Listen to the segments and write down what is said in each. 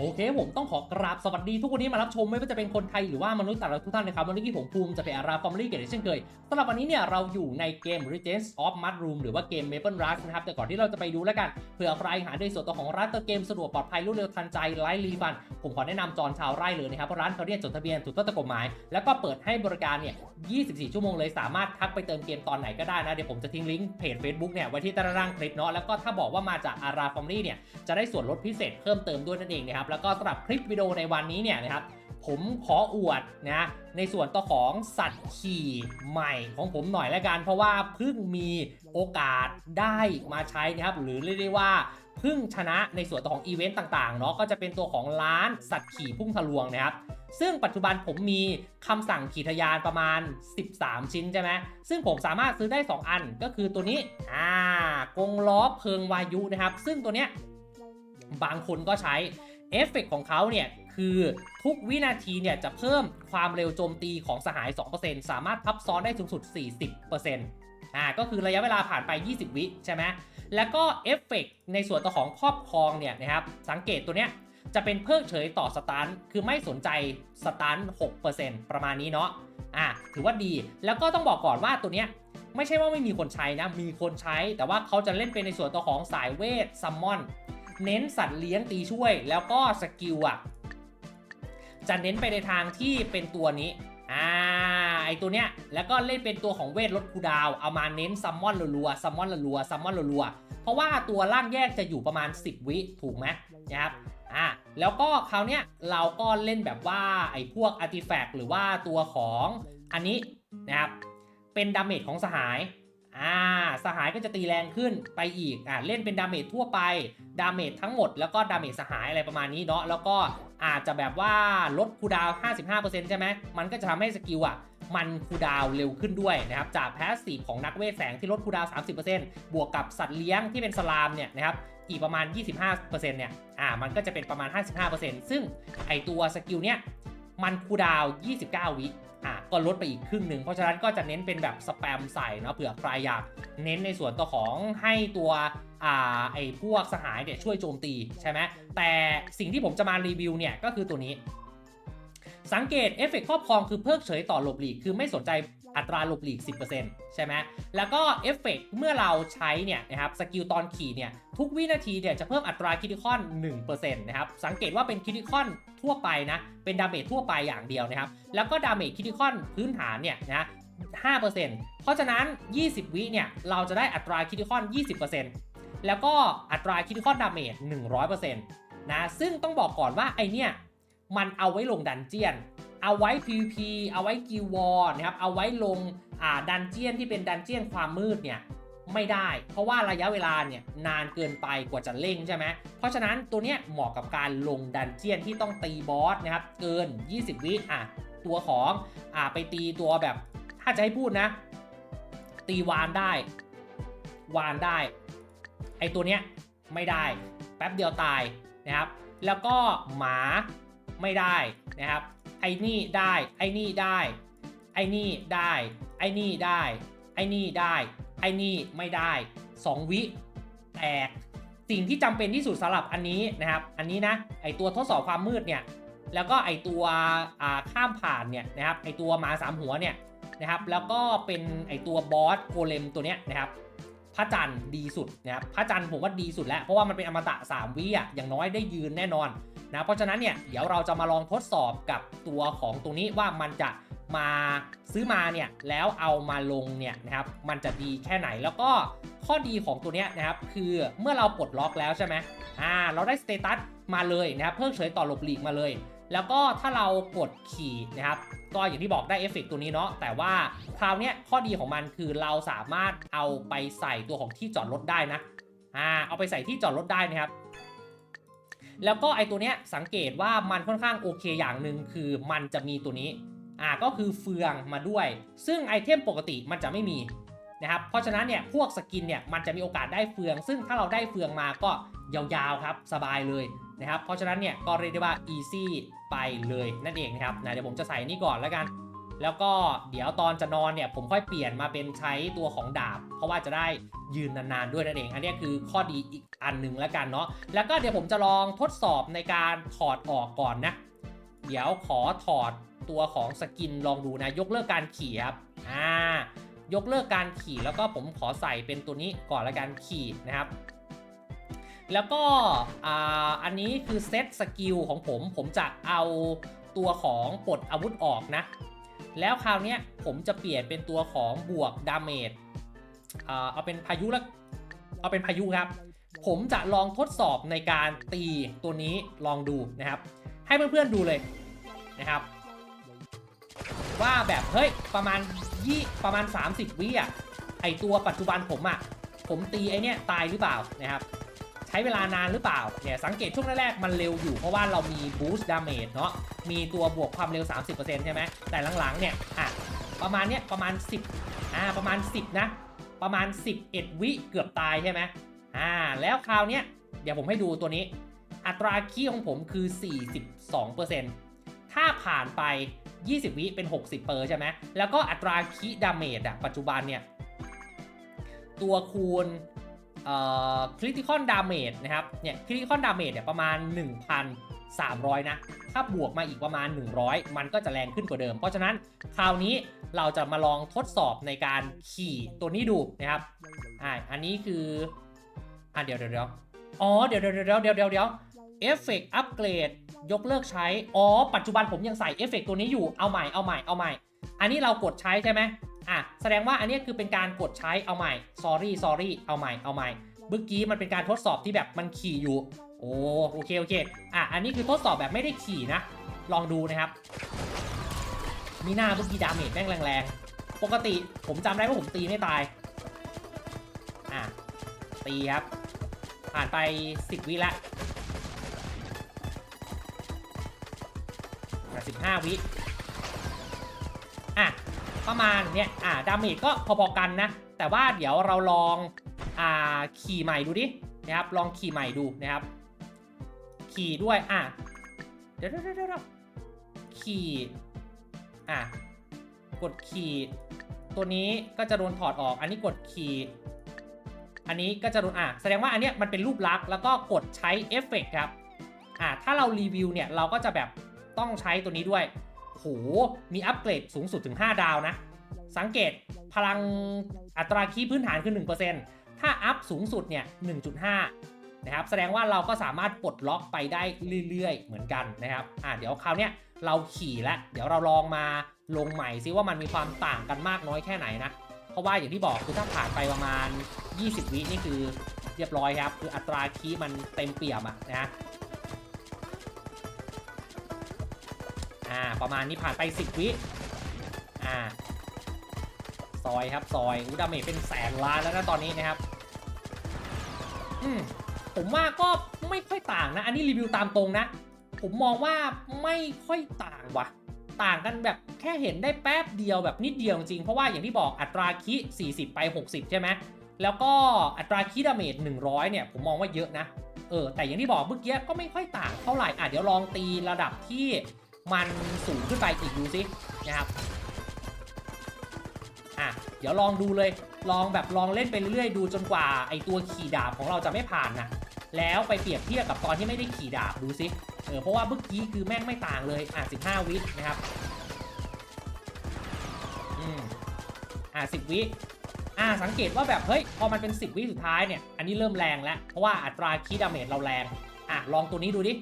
โอเค ผมต้องขอกราบสวัสดีทุกคนที่มารับชมไม่ว่าจะเป็นคนไทยหรือว่ามนุษย์ต่างดาวทุกท่านนะครับวันนี้ผมภูมิจะเป็นอาราฟอร์มลี่เกตเช่นเคยสำหรับวันนี้เนี่ยเราอยู่ในเกม Regents of Mushroom หรือว่าเกม Maple Rush นะครับแต่ก่อนที่เราจะไปดูแล้วกันเผื่อใครหาในส่วนตัวของร้านติมเกมสะดวกปลอดภัยรวดเร็วทันใจไร้รีฟัน ผมขอแนะนำจอนชาวไร่เลยนะครับเพราะร้านเขาเนี่ยจดทะเบียนถูกต้องตามกฎหมาย แล้วก็เปิดให้บริการเนี่ย 24 ชั่วโมงเลยสามารถทักไปเติมเกมตอนไหนก็ได้นะเดี๋ยวผมจะทิ้งลิงก์เพจ Facebook เนี่ยไว้ที่ต้ล่างคลิปเนาะแล้วก็ถ้าบอกว่ามาจากอาราฟอมลี่เนี่ยจะได้ส่วนลดพิเศษเพิ่มเติมด้วยนั่นเองนะครับแล้วก็สำหรับคลิปวิดีโอในวันนี้เนี่ยนะครับผมขออวดนะในส่วนต่อของสัตว์ขี่ใหม่ของผมหน่อยละกัน เพราะว่าเพิ่งมีโอกาสได้มาใช้นะครับ หรือเรียกได้ว่าเพิ่งชนะในส่วนต่อของอีเวนต์ต่างๆเนาะก็จะเป็นตัวของร้านสัตว์ขี่พุ่งทะลวงนะครับซึ่งปัจจุบันผมมีคำสั่งขี่ทะยานประมาณ 13 ชิ้นใช่ไหมซึ่งผมสามารถซื้อได้ 2 อันก็คือตัวนี้อ่ากงล้อเพิงวายุนะครับ ซึ่งตัวเนี้ยบางคนก็ใช้ เอฟเฟกต์ของเขาเนี่ยคือทุกวินาทีเนี่ยจะเพิ่มความเร็วโจมตีของสหาย 2%สามารถทับซ้อนได้สูงสุด 40%อ่าก็คือระยะเวลาผ่านไป 20 วิใช่ไหมแล้วก็เอฟเฟกต์ในส่วนตัวของครอบครองเนี่ยนะครับสังเกตตัวเนี้ยจะเป็นเพิกเฉยต่อสตันคือไม่สนใจสตัน6%ประมาณนี้เนาะอะถือว่าดีแล้วก็ต้องบอกก่อนว่าตัวเนี้ยไม่ใช่ว่าไม่มีคนใช้นะ มีคนใช้ แต่ว่าเขาจะเล่นเป็นในส่วนตัวของสายเวทซัมมอน เน้นสัตว์เลี้ยงตีช่วย แล้วก็สกิลอะจะเน้นไปในทางที่เป็นตัวนี้อ่าไอตัวเนี้ยแล้วก็เล่นเป็นตัวของเวทลดคูดาวเอามาเน้นซัมมอนรัวๆซัมมอนรัวๆซัมมอนรัวๆเพราะว่าตัวร่างแยกจะอยู่ประมาณ 10 วิถูกไหมนะครับอะแล้วก็คราวเนี้ยเราก็เล่นแบบว่าไอพวกอาร์ติแฟกต์หรือว่าตัวของอันนี้นะครับเป็นดาเมจของสหาย อ่าสหายก็จะตีแรงขึ้นไปอีกอ่าเล่นเป็นดาเมจทั่วไปดาเมจทั้งหมดแล้วก็ดาเมจสหายอะไรประมาณนี้เนาะแล้วก็อาจจะแบบว่าลดคูดาวน์55%ใช่ไหมมันก็จะทำให้สกิลอะมันคูดาวเร็วขึ้นด้วยนะครับจากแพสซีฟของนักเวทแสงที่ลดคูดาวน์30%บวกกับสัตว์เลี้ยงที่เป็นสลามเนี่ยนะครับอีกประมาณ 25%เนี่ยอ่ามันก็จะเป็นประมาณ 55%ซึ่งไอตัวสกิลเนี้ยมันคูดาว 29 วิ อะก็ลดไปอีกครึ่งหนึ่งเพราะฉะนั้นก็จะเน้นเป็นแบบสแปมใส่เนาะเผื่อใครอยากเน้นในส่วนตัวของให้ตัวอ่าไอ้พวกสหายเนี่ยช่วยโจมตีใช่ไหมแต่สิ่งที่ผมจะมารีวิวเนี่ยก็คือตัวนี้ สังเกตเอฟเฟกครอบครองคือเพิกเฉยต่อหลบหลีกคือไม่สนใจ อัตราหลบหลีก 10%ใช่ไหมแล้วก็เอฟเฟกต์เมื่อเราใช้เนี่ยนะครับสกิลตอนขี่เนี่ยทุกวินาทีเนี่ยจะเพิ่มอัตราคิดิคอน1%นะครับสังเกตว่าเป็นคิดิคอนทั่วไปนะเป็นดาเมจทั่วไปอย่างเดียวนะครับแล้วก็ดาเมจคิดิคอนพื้นฐานเนี่ยนะ5%เพราะฉะนั้น 20 วิเนี่ยเราจะได้อัตราคิดิคอน 20%แล้วก็อัตราคิดิคอนดาเมจ100%นะซึ่งต้องบอกก่อนว่าไอเนี่ยมันเอาไว้ลงดันเจียน เอาไว้ PVP เอาไว้กิวอร์นะครับ เอาไว้ลงอ่าดันเจียนที่เป็นดันเจียนความมืดเนี่ยไม่ได้ เพราะว่าระยะเวลาเนี่ยนานเกินไปกว่าจะเล่งใช่ไหม เพราะฉะนั้นตัวเนี้ยเหมาะกับการลงดันเจียนที่ต้องตีบอสนะครับ เกิน 20 วิอะตัวของอ่าไปตีตัวแบบ ถ้าจะให้พูดนะ ตีวานได้ วานได้ ไอตัวเนี้ยไม่ได้ แป๊บเดียวตายนะครับ แล้วก็หมาไม่ได้นะครับ ไอ้นี่ได้ ไอ้นี่ได้ ไอ้นี่ได้ ไอ้นี่ได้ ไอ้นี่ได้ ไอ้นี่ไม่ได้ 2 วิแตกสิ่งที่จำเป็นที่สุดสำหรับอันนี้นะครับ อันนี้นะ ไอตัวทดสอบความมืดเนี่ย แล้วก็ไอตัวข้ามผ่านเนี่ยนะครับ ไอตัวหมาสามหัวเนี่ยนะครับ แล้วก็เป็นไอตัวบอสโกเลมตัวเนี้ยนะครับพระจันทร์ดีสุดนะครับ พระจันทร์ผมว่าดีสุดแล้ว เพราะว่ามันเป็นอมตะ3วิอะ อย่างน้อยได้ยืนแน่นอน นะเพราะฉะนั้นเนี่ยเดี๋ยวเราจะมาลองทดสอบกับตัวของตรงนี้ว่ามันจะมาซื้อมาเนี่ยแล้วเอามาลงเนี่ยนะครับมันจะดีแค่ไหนแล้วก็ข้อดีของตัวเนี้ยนะครับคือเมื่อเราปลดล็อกแล้วใช่ไหมอ่าเราได้สเตตัสมาเลยนะครับเพิ่งเฉยต่อหลบหลีกมาเลย แล้วก็ถ้าเรากดขี่นะครับก็อย่างที่บอกได้เอฟเฟกตัวนี้เนาะแต่ว่าคราวเนี้ยข้อดีของมันคือเราสามารถเอาไปใส่ตัวของที่จอดรถได้นะอ่าเอาไปใส่ที่จอดรถได้นะครับ แล้วก็ไอตัวเนี้ยสังเกตว่ามันค่อนข้างโอเคอย่างหนึ่งคือมันจะมีตัวนี้อ่าก็คือเฟืองมาด้วย ซึ่งไอเทมปกติมันจะไม่มีนะครับเพราะฉะนั้นเนี่ยพวกสกินเนี่ยมันจะมีโอกาสได้เฟือง ซึ่งถ้าเราได้เฟืองมาก็ยาวๆครับสบายเลยนะครับเพราะฉะนั้นเนี่ยก็เรียกได้ว่า easy ไปเลยนั่นเองนะครับนะเดี๋ยวผมจะใส่นี่ก่อนแล้วกัน แล้วก็เดี๋ยวตอนจะนอนเนี่ยผมค่อยเปลี่ยนมาเป็นใช้ตัวของดาบ เพราะว่าจะได้ยืนนานๆด้วยนั่นเอง อันนี้คือข้อดีอีกอันหนึ่งแล้วกันเนาะแล้วก็เดี๋ยวผมจะลองทดสอบในการถอดออกก่อนนะ เดี๋ยวขอถอดตัวของสกินลองดูนะ ยกเลิกการขี่ครับอ่ายกเลิกการขี่แล้วก็ผมขอใส่เป็นตัวนี้ก่อนละกันขี่นะครับแล้วก็อ่าอันนี้คือเซตสกิลของผม ผมจะเอาตัวของปลดอาวุธออกนะ แล้วคราวนี้ผมจะเปลี่ยนเป็นตัวของบวกดาเมจเอาเป็นพายุล้วเอาเป็นพายุครับ ผมจะลองทดสอบในการตีตัวนี้ลองดูนะครับ ให้เพื่อนๆดูเลยนะครับ ว่าแบบเฮ้ยประมาณยี่ประมาณ 30 วิอะไอตัวปัจจุบันผมอะผมตีไอเนี้ยตายหรือเปล่านะครับ ช้เวลานานหรือเปล่าเนี่ยสังเกตช่วงแรกๆมันเร็วอยู่เพราะว่าเรามี boost damage เนาะมีตัวบวกความเร็ว 30%ใช่ไหมแต่หลังๆเนี่ยอะประมาณเนี้ยประมาณ 10อ่าประมาณ 10 นะ ประมาณ 11 วิเกือบตายใช่ไหมอ่าแล้วคราวเนี้ยเดี๋ยวผมให้ดูตัวนี้ อัตราคีย์ของผมคือ 42%ถ้าผ่านไป 20 วิเป็น 60เปอร์ใช่ไหมแล้วก็อัตราคีย์ดาเมจอะปัจจุบันเนี่ยตัวคูณ เอ่อคริติคอนดาเมจนะครับเนี่ยคริติคอนดาเมจเนี่ยประมาณ 1,300 นะ ถ้าบวกมาอีกประมาณ 100 มันก็จะแรงขึ้นกว่าเดิม เพราะฉะนั้นคราวนี้เราจะมาลองทดสอบในการขี่ตัวนี้ดูนะครับอ่าอันนี้คืออะเดี๋ยวเดี๋ยวเดี๋ยวอ๋อเดี๋ยวเดี๋ยวเดี๋ยวเดี๋ยวเดี๋ยวเดี๋ยวเอฟเฟกต์อัปเกรดยกเลิกใช้ อ๋อ ปัจจุบันผมยังใส่เอฟเฟกต์ตัวนี้อยู่ เอาใหม่ เอาใหม่ เอาใหม่ อันนี้เรากดใช้ใช่ไหม อะแสดงว่าอันนี้คือเป็นการกดใช้เอาใหม่ sorry sorry เอาใหม่เอาใหม่เมื่อกี้มันเป็นการทดสอบที่แบบมันขี่อยู่ โอ้โอเคโอเคอะอันนี้คือทดสอบแบบไม่ได้ขี่นะ ลองดูนะครับ มีหน้าเมื่อกี้ดาเมจแม่งแรงๆ ปกติผมจำได้ว่าผมตีไม่ตาย อะตีครับ ผ่านไป 10 วิละสิบห้าวิ ประมาณเนี้ยอะดาเมจก็พอๆกันนะ แต่ว่าเดี๋ยวเราลองอ่าขี่ใหม่ดูดินะครับ ลองขี่ใหม่ดูนะครับ ขี่ด้วยอะเดี๋ยวเดี๋ยวเดี๋ยวขี่อะกดขี่ตัวนี้ก็จะโดนถอดออก อันนี้กดขี่อันนี้ก็จะโดนอะแสดงว่าอันเนี้ยมันเป็นรูปลักษณ์แล้วก็กดใช้เอฟเฟกต์ครับอะถ้าเรารีวิวเนี่ยเราก็จะแบบต้องใช้ตัวนี้ด้วย โหมีอัปเกรดสูงสุดถึง 5 ดาวนะ สังเกตพลังอัตราคีพื้นฐานคือ 1%ถ้าอัพสูงสุดเนี่ย 1.5 นะครับ แสดงว่าเราก็สามารถปลดล็อกไปได้เรื่อยๆ เหมือนกันนะครับ อะเดี๋ยวคราวเนี้ยเราขี่แล้ว เดี๋ยวเราลองมาลงใหม่ซิว่ามันมีความต่างกันมากน้อยแค่ไหนนะ เพราะว่าอย่างที่บอกคือถ้าผ่านไปประมาณ 20 วินี่คือเรียบร้อยครับ คืออัตราคีมันเต็มเปี่ยมอะนะ อ่า ประมาณนี้ผ่านไป 10 วิ อ่า ซอยครับ ซอยอุดาเมจเป็นแสนล้านแล้วนะตอนนี้นะครับ อืม ผมว่าก็ไม่ค่อยต่างนะ อันนี้รีวิวตามตรงนะ ผมมองว่าไม่ค่อยต่างว่ะ ต่างกันแบบแค่เห็นได้แป๊บเดียวแบบนิดเดียวจริง เพราะว่าอย่างที่บอกอัตราคิ 40 ไป 60 ใช่ไหม แล้วก็อัตราคิดาเมจ100 เนี่ย ผมมองว่าเยอะนะ เออ แต่อย่างที่บอกเมื่อกี้ก็ไม่ค่อยต่างเท่าไหร่ อะเดี๋ยวลองตีระดับที่ มันสูงขึ้นไปอีกดูสินะครับอะเดี๋ยวลองดูเลย ลองแบบลองเล่นไปเรื่อยๆ ดูจนกว่าไอตัวขี่ดาบของเราจะไม่ผ่านนะแล้วไปเปรียบเทียบกับตอนที่ไม่ได้ขี่ดาบดูสิเออเพราะว่าเมื่อกี้คือแม่งไม่ต่างเลยอะ15 วินะครับอืมอะ10 วิอ่าสังเกตว่าแบบเฮ้ยพอมันเป็น 10 วิสุดท้ายเนี่ยอันนี้เริ่มแรงแล้ว เพราะว่าอัตราคีดาเมจเราแรงอะลองตัวนี้ดูดิ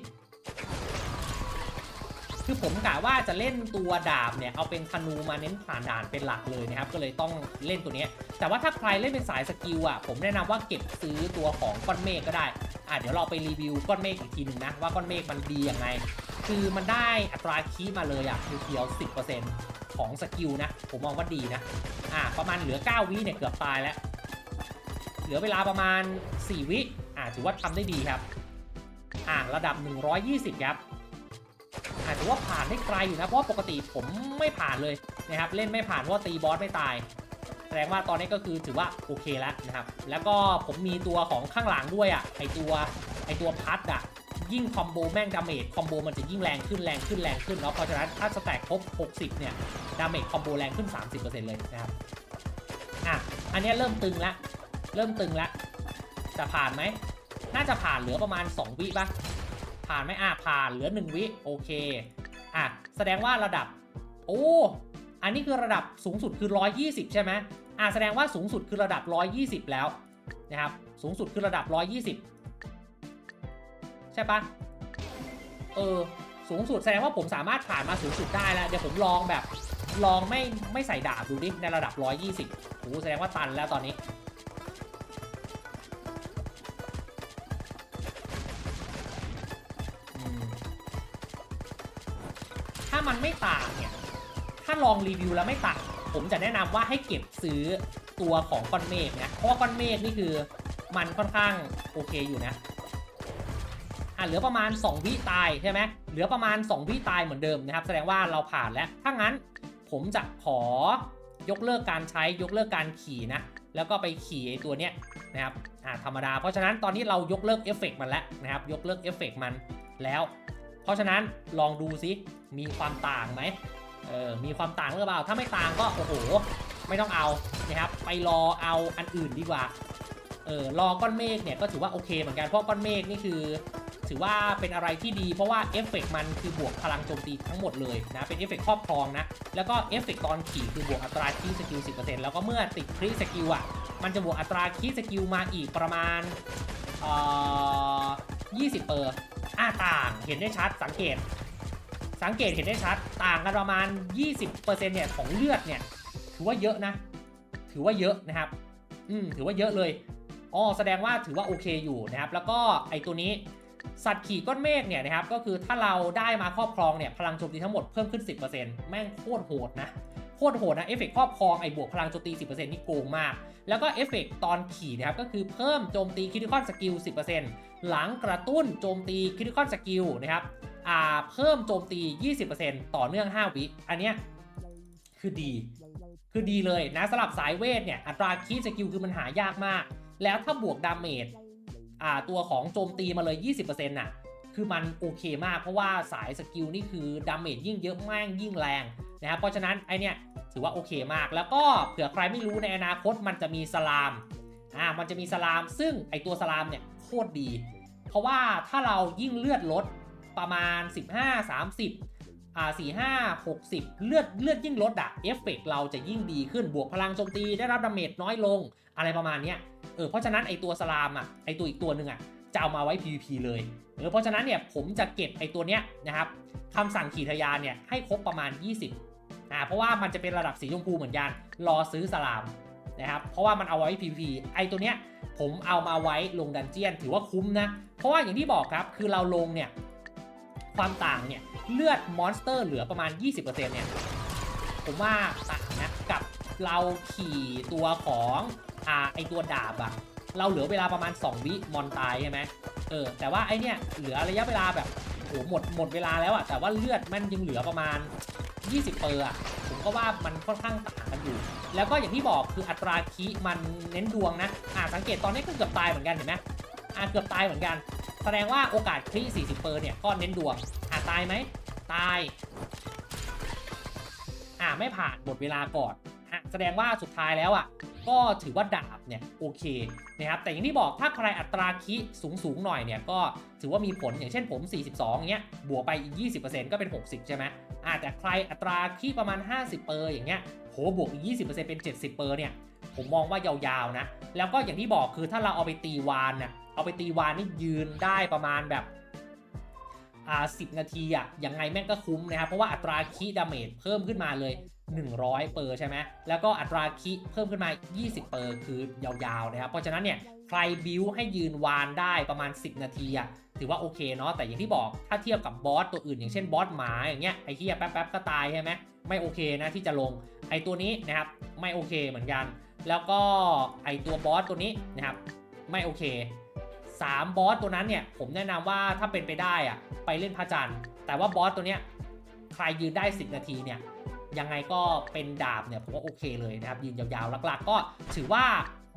คือผมกะว่าจะเล่นตัวดาบเนี่ยเอาเป็นธนูมาเน้นผ่านด่านเป็นหลักเลยนะครับก็เลยต้องเล่นตัวนี้ แต่ว่าถ้าใครเล่นเป็นสายสกิลอะผมแนะนำว่าเก็บซื้อตัวของก้อนเมฆก็ได้อะเดี๋ยวเราไปรีวิวก้อนเมฆอีกทีหนึงนะว่าก้อนเมฆมันดียังไง คือมันได้อัตราคีย์มาเลยอะคือเพียว10%ของสกิลนะผมมองว่าดีนะอะประมาณเหลือ 9 วิเนี่ยเกือบตายแล้ว เหลือเวลาประมาณ 4 วิอะถือว่าทำได้ดีครับอะระดับ 120 ครับ อาจจะว่าผ่านได้ไกลอยู่นะ เพราะว่าปกติผมไม่ผ่านเลยนะครับ เล่นไม่ผ่านเพราะว่าตีบอสไม่ตาย แสดงว่าตอนนี้ก็คือถือว่าโอเคแล้วนะครับ แล้วก็ผมมีตัวของข้างหลังด้วยอะ ไอตัวไอตัวพัดอะ ยิ่งคอมโบแม่งดาเมจคอมโบมันจะยิ่งแรงขึ้นแรงขึ้นแรงขึ้นเนาะ เพราะฉะนั้นถ้าสแต็กครบ 60 เนี่ย ดาเมจคอมโบแรงขึ้น 30%เลยนะครับ อะ อันนี้เริ่มตึงละ เริ่มตึงละ จะผ่านไหม น่าจะผ่านเหลือประมาณ 2 วิปะ ผ่านไหมอะผ่านเหลือ 1 วิโอเคอะแสดงว่าระดับ โอ้อันนี้คือระดับสูงสุดคือ 120 ใช่ไหมอะแสดงว่าสูงสุดคือระดับ 120 แล้วนะครับสูงสุดคือระดับ 120 ใช่ปะเออสูงสุดแสดงว่าผมสามารถผ่านมาสูงสุดได้แล้วเดี๋ยวผมลองแบบลองไม่ไม่ใส่ดาบดูดิในระดับ 120โอ้แสดงว่าตันแล้วตอนนี้ ลองรีวิวแล้วไม่ต่างผมจะแนะนำว่าให้เก็บซื้อตัวของก้อนเมฆนะเพราะว่าก้อนเมฆนี่คือมันค่อนข้างโอเคอยู่นะอะเหลือประมาณ 2 วิตายใช่ไหมเหลือประมาณ 2 วิตายเหมือนเดิมนะครับ แสดงว่าเราผ่านแล้ว ถ้างั้นผมจะขอยกเลิกการใช้ยกเลิกการขี่นะ แล้วก็ไปขี่ไอตัวเนี้ยนะครับอ่าธรรมดา เพราะฉะนั้นตอนนี้เรายกเลิกเอฟเฟกต์มันแล้วนะครับ ยกเลิกเอฟเฟกต์มันแล้ว เพราะฉะนั้นลองดูซิมีความต่างไหม เออมีความต่างหรือเปล่า ถ้าไม่ต่างก็โอ้โหไม่ต้องเอานะครับ ไปรอเอาอันอื่นดีกว่าเออรอก้อนเมฆเนี่ยก็ถือว่าโอเคเหมือนกันเพราะก้อนเมฆนี่คือ ถือว่าเป็นอะไรที่ดีเพราะว่าเอฟเฟกต์มันคือบวกพลังโจมตีทั้งหมดเลยนะเป็นเอฟเฟกต์ครอบครองนะแล้วก็เอฟเฟกต์ตอนขี่คือบวกอัตราคีสกิล 10%แล้วก็เมื่อติดคริสกิลอะมันจะบวกอัตราคีสกิลมาอีกประมาณเอ่อ20เปอร์อ่าต่างเห็นได้ชัดสังเกต สังเกตเห็นได้ชัด ต่างกันประมาณ 20%เนี่ยของเลือดเนี่ย ถือว่าเยอะนะ ถือว่าเยอะนะครับ อืมถือว่าเยอะเลยอ๋อแสดงว่าถือว่าโอเคอยู่นะครับ แล้วก็ไอตัวนี้สัตว์ขี่ก้อนเมฆเนี่ยนะครับ ก็คือถ้าเราได้มาครอบครองเนี่ย พลังโจมตีทั้งหมดเพิ่มขึ้น 10%แม่งโคตรโหดนะ โคตรโหดนะ เอฟเฟกต์ครอบครองไอ้บวกพลังโจมตี 10%นี่โกงมาก แล้วก็เอฟเฟกต์ตอนขี่นะครับ ก็คือเพิ่มโจมตีคริติคอลสกิล 10%หลังกระตุ้นโจมตีคริติคอลสกิลนะครับ อ่าเพิ่มโจมตี 20%ต่อเนื่อง 5 วิ อันเนี้ยคือดี คือดีเลยนะสำหรับสายเวทเนี่ย อัตราคีสกิลคือมันหายากมาก แล้วถ้าบวกดาเมจอ่าตัวของโจมตีมาเลย 20%น่ะคือมันโอเคมากเพราะว่าสายสกิลนี่คือดาเมจยิ่งเยอะม่งยิ่งแรงนะครับเพราะฉะนั้นไอเนี่ยถือว่าโอเคมาก แล้วก็เผื่อใครไม่รู้ในอนาคตมันจะมีสลามอ่ามันจะมีสลาม ซึ่งไอตัวสลามเนี่ยโคตรดี เพราะว่าถ้าเรายิ่งเลือดลด ประมาณ 15 30อ่าสี่ห้าหกสิบเลือดเลือดยิ่งลดอะเอฟเฟกเราจะยิ่งดีขึ้นบวกพลังโจมตีได้รับดาเมจน้อยลงอะไรประมาณเนี้ยเออเพราะฉะนั้นไอตัวสลามอะไอตัวอีกตัวหนึ่งอะจะเอามาไว้ PVP เลยเออเพราะฉะนั้นเนี่ยผมจะเก็บไอตัวเนี้ยนะครับคำสั่งขี่ทยานเนี่ยให้ครบประมาณ 20อ่าเพราะว่ามันจะเป็นระดับสีชมพูเหมือนกันรอซื้อสลามนะครับเพราะว่ามันเอาไว้ PVP ไอตัวเนี้ยผมเอามาไว้ลงดันเจียนถือว่าคุ้มนะ เพราะว่าอย่างที่บอกครับ คือเราลงเนี่ย ความต่างเนี่ยเลือดมอนสเตอร์เหลือประมาณ 20%เนี่ยผมว่าต่างนะกับเราขี่ตัวของอ่าไอตัวดาบอะเราเหลือเวลาประมาณ 2 วิมอนตายใช่ไหมเออแต่ว่าไอเนี่ยเหลือระยะเวลาแบบโหหมดหมดเวลาแล้วอะแต่ว่าเลือดมันยังเหลือประมาณ 20 เปอร์อะผมก็ว่ามันค่อนข้างต่างกันอยู่ แล้วก็อย่างที่บอกคืออัตราคีมันเน้นดวงนะอ่าสังเกตตอนนี้ก็เกือบตายเหมือนกันเห็นไหมอ่าเกือบตายเหมือนกัน แสดงว่าโอกาสคลี40เปอร์เนี่ยก็เน้นดวงอ่าตายไหม ตาย อ่าไม่ผ่านหมดเวลาก่อนอะแสดงว่าสุดท้ายแล้วอะก็ถือว่าดาบเนี่ยโอเคนะครับแต่อย่างที่บอกถ้าใครอัตราคิสูงสูงๆหน่อยเนี่ยก็ถือว่ามีผลอย่างเช่นผม 42เงี้ยบวกไปอีก 20%ก็เป็น 60 ใช่ไหมอ่าแต่ใครอัตราคิประมาณ 50เปอร์อย่างเงี้ยโหบวกอีก 20%เป็น 70เปอร์เนี่ยผมมองว่ายาวๆนะ แล้วก็อย่างที่บอกคือถ้าเราเอาไปตีวานเนี่ย เอาไปตีวานนี่ยืนได้ประมาณแบบอ่า10นาทีอะยังไงแม่งก็คุ้มนะครับ เพราะว่าอัตราคีดาเมจเพิ่มขึ้นมาเลย 100 เปอร์ใช่ไหมแล้วก็อัตราคีเพิ่มขึ้นมา 20 เปอร์คือยาวๆนะครับ เพราะฉะนั้นเนี่ยใครบิวให้ยืนวานได้ประมาณ 10 นาทีอะถือว่าโอเคเนาะแต่อย่างที่บอกถ้าเทียบกับบอสตัวอื่น อย่างเช่นบอสหมาอย่างเงี้ยไอ้เหี้ยแป๊บๆก็ตายใช่ไหมไม่โอเคนะที่จะลงไอ้ตัวนี้นะครับไม่โอเคเหมือนกัน แล้วก็ไอ้ตัวบอสตัวนี้นะครับไม่โอเค 3 บอสตัวนั้นเนี่ยผมแนะนำว่าถ้าเป็นไปได้อะไปเล่นพระจันทร์แต่ว่าบอสตัวเนี้ยใครยืนได้ 10 นาทีเนี่ยยังไงก็เป็นดาบเนี่ยผมว่าโอเคเลยนะครับยืนยาวๆหลักๆ ก็ถือว่า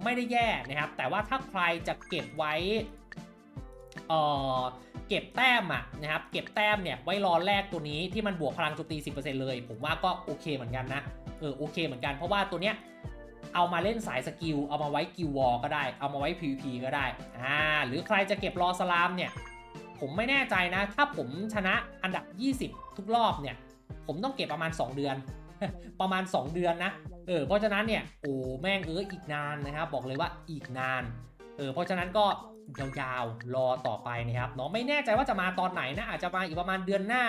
ไม่ได้แย่นะครับ แต่ว่าถ้าใครจะเก็บไว้เอ่อเก็บแต้มอะนะครับเก็บแต้มเนี่ยไว้รอแรกตัวนี้ที่มันบวกพลังโจมตี 10%เลย ผมว่าก็โอเคเหมือนกันนะเออโอเคเหมือนกันเพราะว่าตัวเนี้ย เอามาเล่นสายสกิล เอามาไว้กิววอลก็ได้ เอามาไว้ PVP ก็ได้อ่าหรือใครจะเก็บรอสลามเนี่ย ผมไม่แน่ใจนะ ถ้าผมชนะอันดับ 20 ทุกรอบเนี่ย ผมต้องเก็บประมาณ 2 เดือน ประมาณ 2 เดือนนะ เออ เพราะฉะนั้นเนี่ย โอ้ แม่งเอออีกนานนะครับ บอกเลยว่าอีกนาน เออเพราะฉะนั้นก็ยาวๆรอต่อไปนะครับเนาะไม่แน่ใจว่าจะมาตอนไหนนะอาจจะมาอีกประมาณเดือนหน้า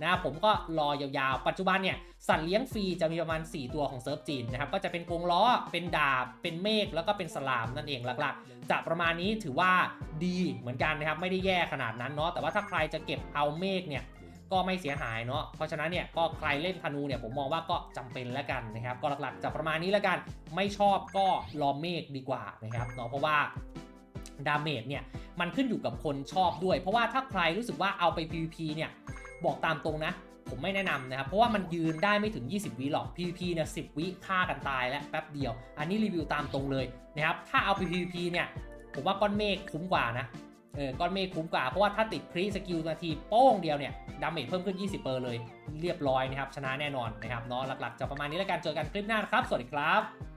นะครับผมก็รอยาวๆ ปัจจุบันเนี่ยสัตว์เลี้ยงฟรีจะมีประมาณ 4 ตัวของเซิร์ฟจีนนะครับก็จะเป็นกรงล้อเป็นดาบ เป็นเมฆแล้วก็เป็นสลามนั่นเองหลักๆ จะประมาณนี้ถือว่าดีเหมือนกันนะครับไม่ได้แย่ขนาดนั้นเนาะแต่ว่าถ้าใครจะเก็บเอาเมฆเนี่ยก็ไม่เสียหายเนาะ เพราะฉะนั้นเนี่ยก็ใครเล่นธนูเนี่ยผมมองว่าก็จำเป็นแล้วกันนะครับ ก็หลักๆจะประมาณนี้แล้วกัน ไม่ชอบก็รอเมฆดีกว่านะครับเนาะ เพราะว่า ดาเมจเนี่ยมันขึ้นอยู่กับคนชอบด้วย เพราะว่าถ้าใครรู้สึกว่าเอาไป PVP เนี่ยบอกตามตรงนะ ผมไม่แนะนำนะครับ เพราะว่ามันยืนได้ไม่ถึง 20 วิหรอก PVP เนี่ย10วิฆ่ากันตายแล้วแป๊บเดียว อันนี้รีวิวตามตรงเลยนะครับถ้าเอาไป PVP เนี่ยผมว่าก้อนเมฆคุ้มกว่านะเออก้อนเมฆคุ้มกว่าเพราะว่าถ้าติดครีสกิลนาทีโป้งเดียวเนี่ยดาเมจเพิ่มขึ้น 20เปอร์เลย เรียบร้อยนะครับ ชนะแน่นอนนะครับเนาะหลักๆจะประมาณนี้แล้วกันเจอกันคลิปหน้านะครับ สวัสดีครับ